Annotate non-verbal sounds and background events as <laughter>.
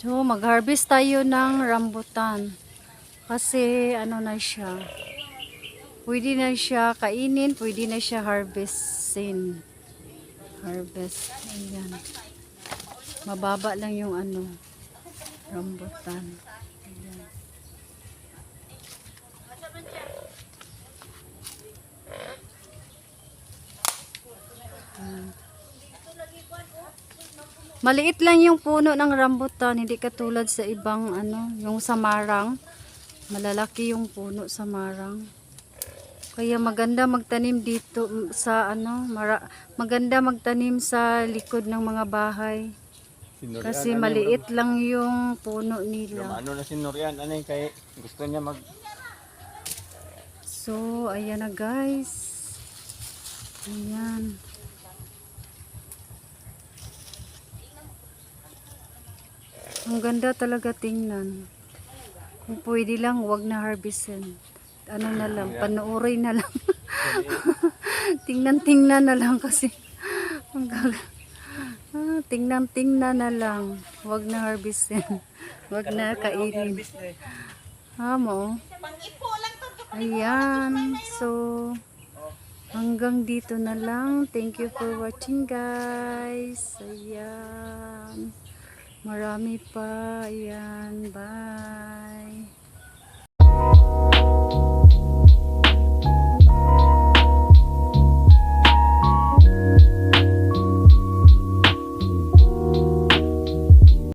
So, mag-harvest tayo ng rambutan. Kasi, ano na siya. Pwede na siya kainin, pwede na siya harvestin. Harvest. Ayan. Mababa lang yung ano, rambutan. Maliit lang yung puno ng rambutan, hindi katulad sa ibang ano, yung samarang. Malalaki yung puno sa marang. Kaya maganda magtanim dito mm, sa ano, mara, maganda magtanim sa likod ng mga bahay. Sinurian, Kasi ano, maliit lang yung puno yung nila. Ano na sinurian, ano yung kay gusto niya mag So, ayan na guys. Ayan. Ang ganda talaga tingnan. Kung pwede lang, wag na harvestin. Ano na lang, panuorin na lang. <laughs> Tingnan-tingnan na lang kasi. Ang ah, tingnan-tingnan na lang. Wag na harvestin. Wag na kainin. Ha mo? Ayan. So, hanggang dito na lang. Thank you for watching guys. Ayan. Marami pa. Ayan. Bye.